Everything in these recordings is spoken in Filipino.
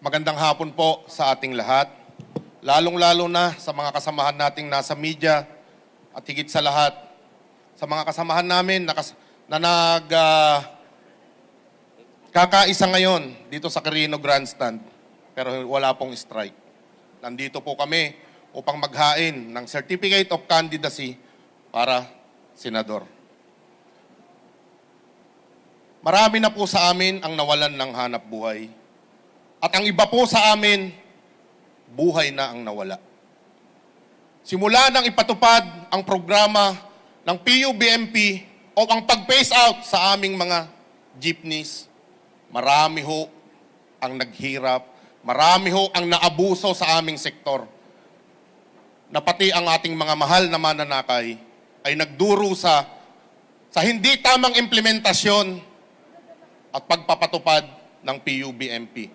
Magandang hapon po sa ating lahat. Lalong-lalo na sa mga kasamahan nating nasa media at higit sa lahat sa mga kasamahan namin na, kas- na nag ah, kakaisa ngayon dito sa Carino Grandstand pero wala pong strike. Nandito po kami upang maghain ng Certificate of Candidacy para senador. Marami na po sa amin ang nawalan ng hanap buhay. At ang iba po sa amin, buhay na ang nawala. Simula nang ipatupad ang programa ng PUBMP o ang pag-phase out sa aming mga jeepneys, marami ho ang naghirap, marami ho ang naabuso sa aming sektor. Na pati ang ating mga mahal na mananakay ay nagdurusa sa hindi tamang implementasyon at pagpapatupad ng PUBMP.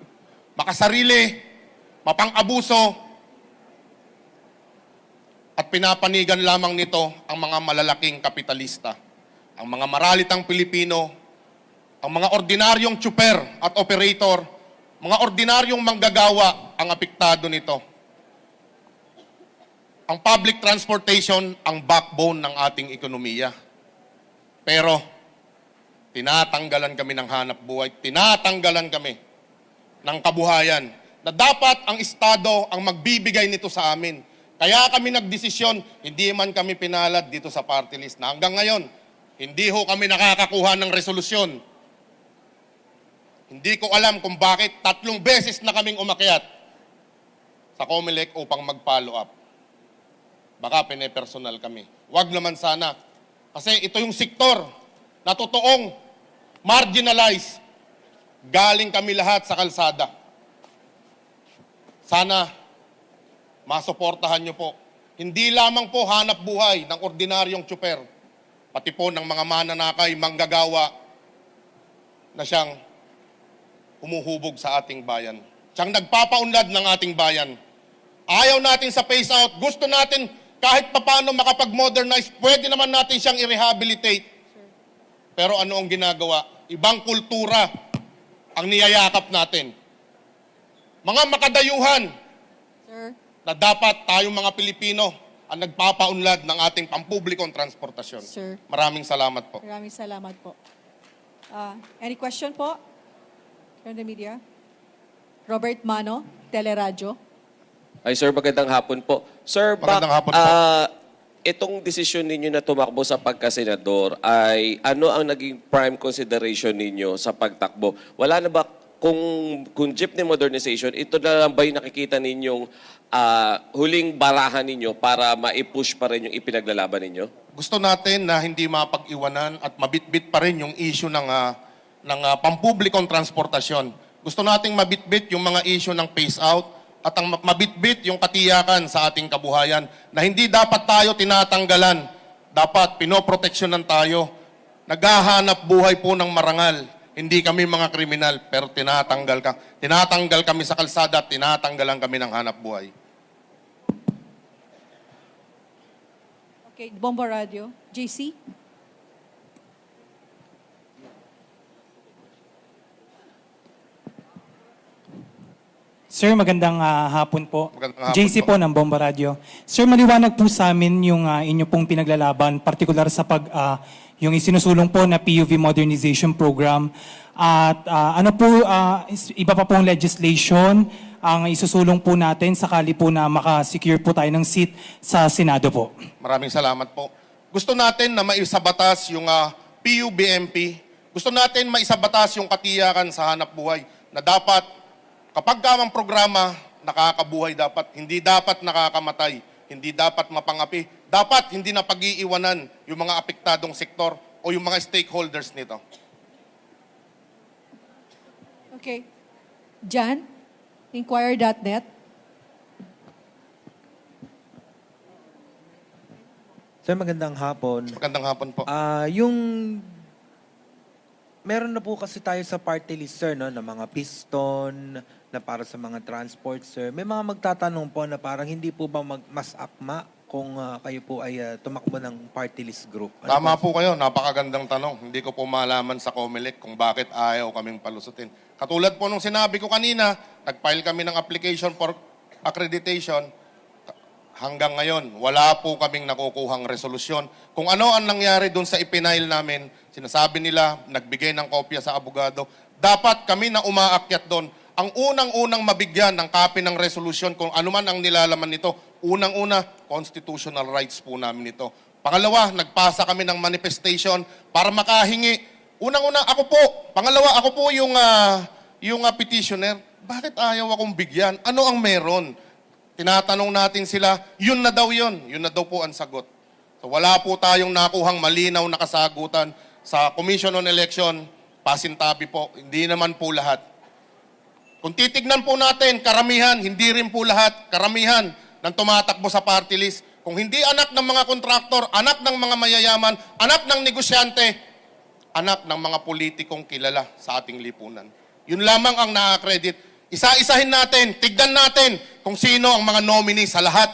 Makasarili, mapang-abuso, at pinapanigan lamang nito ang mga malalaking kapitalista, ang mga maralitang Pilipino, ang mga ordinaryong tsuper at operator, mga ordinaryong manggagawa ang apektado nito. Ang public transportation ang backbone ng ating ekonomiya. Pero tinatanggalan kami ng hanap buhay, tinatanggalan kami ng kabuhayan na dapat ang Estado ang magbibigay nito sa amin. Kaya kami nagdesisyon, hindi man kami pinalad dito sa party list na hanggang ngayon, hindi ho kami nakakakuha ng resolusyon. Hindi ko alam kung bakit tatlong beses na kaming umakyat sa COMELEC upang mag-follow up. Baka pinepersonal kami. Huwag naman sana. Kasi ito yung sektor na totoong marginalized. Galing kami lahat sa kalsada. Sana masuportahan nyo po. Hindi lamang po hanap buhay ng ordinaryong tsuper, pati po ng mga mananakay, manggagawa na siyang humuhubog sa ating bayan. Siyang nagpapaunlad ng ating bayan. Ayaw natin sa phase out. Gusto natin kahit papano makapag-modernize, pwede naman natin siyang i-rehabilitate. Pero ano ang ginagawa? Ibang kultura ang niyayakap natin. Mga makadayuhan Sir, na dapat tayong mga Pilipino ang nagpapaunlad ng ating pampublikong transportasyon. Sir. Maraming salamat po. maraming salamat po. Ah, any question po from the media? Robert Mano, Teleradyo. Ay, sir, magandang hapon po. Sir, Magandang bak- hapon po. ah, itong desisyon ninyo na tumakbo sa pagkasenador ay ano ang naging prime consideration ninyo sa pagtakbo? Wala na ba kung kung jeepney modernization, ito na lang ba yung nakikita ninyong ah, huling barahan ninyo para ma-push pa rin yung ipinaglalaban ninyo? Gusto natin na hindi mapag-iwanan at mabitbit pa rin yung issue ng, ah, ng ah, pampublikong transportasyon. Gusto nating mabitbit yung mga issue ng phase out at ang ma- mabitbit yung katiyakan sa ating kabuhayan na hindi dapat tayo tinatanggalan. Dapat pinoproteksyonan tayo. Naghahanap buhay po ng marangal. Hindi kami mga kriminal, pero tinatanggal ka. Tinatanggal kami sa kalsada at tinatanggalan kami ng hanap buhay. Okay, Bombo Radio. JC? Sir, magandang ah, hapon po. Magandang hapon JC po. po ng Bomba Radio. Sir, maliwanag po sa amin yung ah, inyo pong pinaglalaban, partikular sa pag ah, yung isinusulong po na PUV Modernization Program. At ah, ano po, ah, is- iba pa pong legislation ang isusulong po natin sakali po na makasecure po tayo ng seat sa Senado po. Maraming salamat po. Gusto natin na maisabatas yung ah, PUBMP. Gusto natin maisabatas yung katiyakan sa hanap buhay na dapat kapag ka ang programa nakakabuhay dapat, hindi dapat nakakamatay, hindi dapat mapangapi, dapat hindi na pag-iiwanan yung mga apektadong sektor o yung mga stakeholders nito. Okay. Jan? Inquirer.net. Sir, magandang hapon. Magandang hapon po. Ah, yung meron na po kasi tayo sa party list, sir, no, ng mga piston na para sa mga transport, sir. May mga magtatanong po na parang hindi po ba mag, mas akma kung ah, kayo po ay ah, tumakbo ng party list group? Ano Tama po kayo, napakagandang tanong. Hindi ko po malaman sa COMELEC kung bakit ayaw kaming palusutin. Katulad po nung sinabi ko kanina, nag-file kami ng application for accreditation. Hanggang ngayon, wala po kaming nakukuhang resolusyon. Kung ano ang nangyari doon sa ipinail namin, sinasabi nila, nagbigay ng kopya sa abogado, dapat kami na umaakyat doon. Ang unang-unang mabigyan ng copy ng resolusyon kung ano man ang nilalaman nito, unang-una, constitutional rights po namin ito. Pangalawa, nagpasa kami ng manifestation para makahingi. Unang-una, ako po. Pangalawa, ako po yung, ah, yung ah, petitioner. Bakit ayaw akong bigyan? Ano ang meron? Tinatanong natin sila, yun na daw yun. Yun na daw po ang sagot. So wala po tayong nakuhang malinaw na kasagutan sa Commission on Election, pasintabi po. Hindi naman po lahat. Kung titignan po natin, karamihan, hindi rin po lahat, karamihan ng tumatakbo sa party list. Kung hindi anak ng mga kontraktor, anak ng mga mayayaman, anak ng negosyante, anak ng mga politikong kilala sa ating lipunan. Yun lamang ang na-accredit. Isa-isahin natin, tignan natin kung sino ang mga nominee sa lahat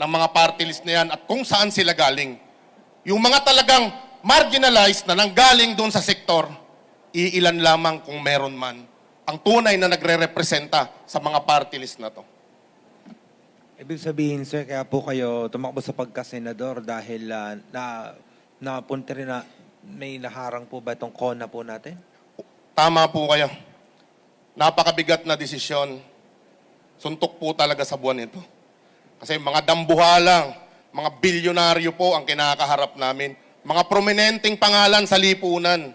ng mga party list na yan at kung saan sila galing. Yung mga talagang marginalized na nanggaling doon sa sektor, iilan lamang kung meron man ang tunay na nagre-representa sa mga party list na to. Ibig sabihin, sir, kaya po kayo tumakbo sa pagkasenador dahil ah, na napunta rin na may naharang po ba itong kona po natin? Tama po kayo. Napakabigat na desisyon. Suntok po talaga sa buwan ito. Kasi mga dambuhalang, mga bilyonaryo po ang kinakaharap namin. Mga prominenteng pangalan sa lipunan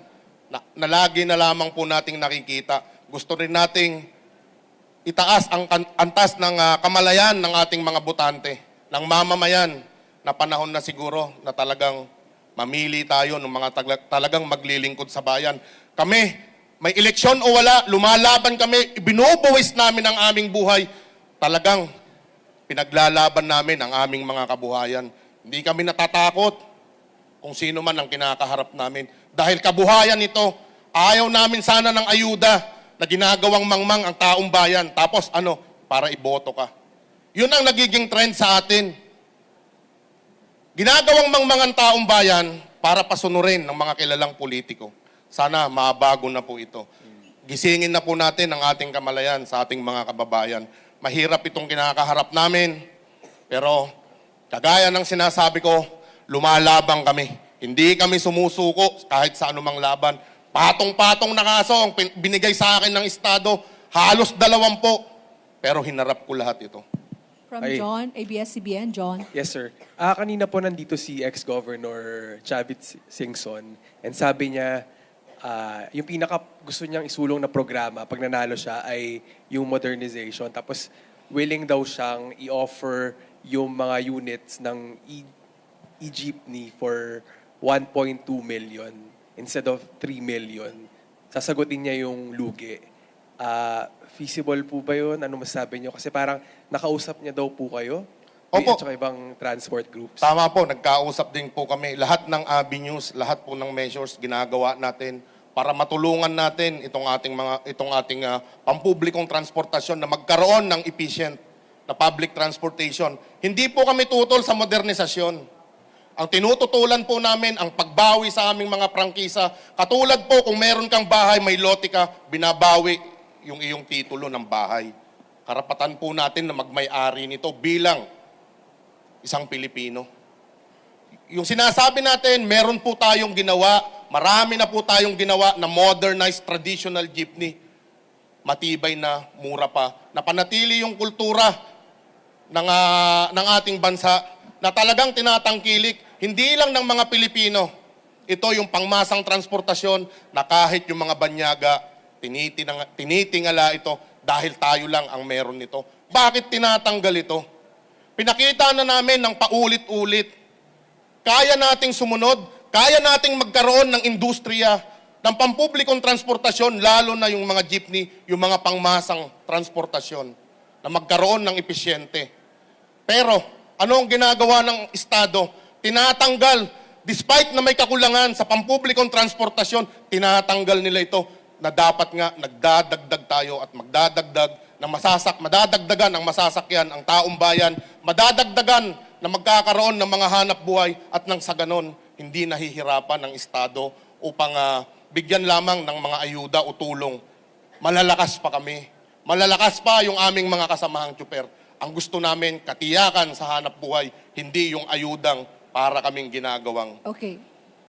na, na lagi na lamang po nating nakikita. Gusto rin nating itaas ang antas ng ah, kamalayan ng ating mga botante, ng mamamayan na panahon na siguro na talagang mamili tayo ng mga talagang maglilingkod sa bayan. Kami, may eleksyon o wala, lumalaban kami, binubuwis namin ang aming buhay. Talagang pinaglalaban namin ang aming mga kabuhayan. Hindi kami natatakot kung sino man ang kinakaharap namin. Dahil kabuhayan ito, ayaw namin sana ng ayuda na ginagawang mangmang ang taong bayan. Tapos ano, para iboto ka. Yun ang nagiging trend sa atin. Ginagawang mangmang ang taong bayan para pasunurin ng mga kilalang politiko. Sana mabago na po ito. Gisingin na po natin ang ating kamalayan sa ating mga kababayan. Mahirap itong kinakaharap namin, pero kagaya ng sinasabi ko, lumalabang kami. Hindi kami sumusuko kahit sa anumang laban. Patong-patong na kaso ang binigay sa akin ng Estado, halos dalawampo. Pero hinarap ko lahat ito. From Ay. John, ABS-CBN, John. Yes, sir. Ah, kanina po nandito si ex-governor Chavit Singson and sabi niya ah, yung pinaka gusto niyang isulong na programa pag nanalo siya ay yung modernization. Tapos willing daw siyang i-offer yung mga units ng e- e-jeepney for 1.2 million instead of 3 million. Sasagutin niya yung lugi. Ah, feasible po ba yun? Ano masasabi niyo? Kasi parang nakausap niya daw po kayo. Opo. At ibang transport groups. Tama po, nagkausap din po kami. Lahat ng avenues, lahat po ng measures ginagawa natin para matulungan natin itong ating mga itong ating ah, pampublikong transportasyon na magkaroon ng efficient na public transportation. Hindi po kami tutol sa modernisasyon. Ang tinututulan po namin ang pagbawi sa aming mga prangkisa. Katulad po kung meron kang bahay, may lote ka, binabawi yung iyong titulo ng bahay. Karapatan po natin na magmay-ari nito bilang isang Pilipino. Yung sinasabi natin, meron po tayong ginawa, marami na po tayong ginawa na modernized traditional jeepney. Matibay na, mura pa. Napanatili yung kultura ng, ah, ng ating bansa na talagang tinatangkilik, hindi lang ng mga Pilipino. Ito yung pangmasang transportasyon na kahit yung mga banyaga, tinitinang, tinitingala ito dahil tayo lang ang meron nito. Bakit tinatanggal ito? Pinakita na namin ng paulit-ulit. Kaya nating sumunod, kaya nating magkaroon ng industriya ng pampublikong transportasyon, lalo na yung mga jeepney, yung mga pangmasang transportasyon, na magkaroon ng episyente. Pero, ano ang ginagawa ng Estado? Tinatanggal, despite na may kakulangan sa pampublikong transportasyon, tinatanggal nila ito na dapat nga nagdadagdag tayo at magdadagdag ng masasak, madadagdagan ang masasakyan ang taong bayan, madadagdagan na magkakaroon ng mga hanap buhay at nang sa ganon, hindi nahihirapan ng Estado upang ah, bigyan lamang ng mga ayuda o tulong. Malalakas pa kami. Malalakas pa yung aming mga kasamahang tsuper. Ang gusto namin, katiyakan sa hanap buhay, hindi yung ayudang para kaming ginagawang Okay.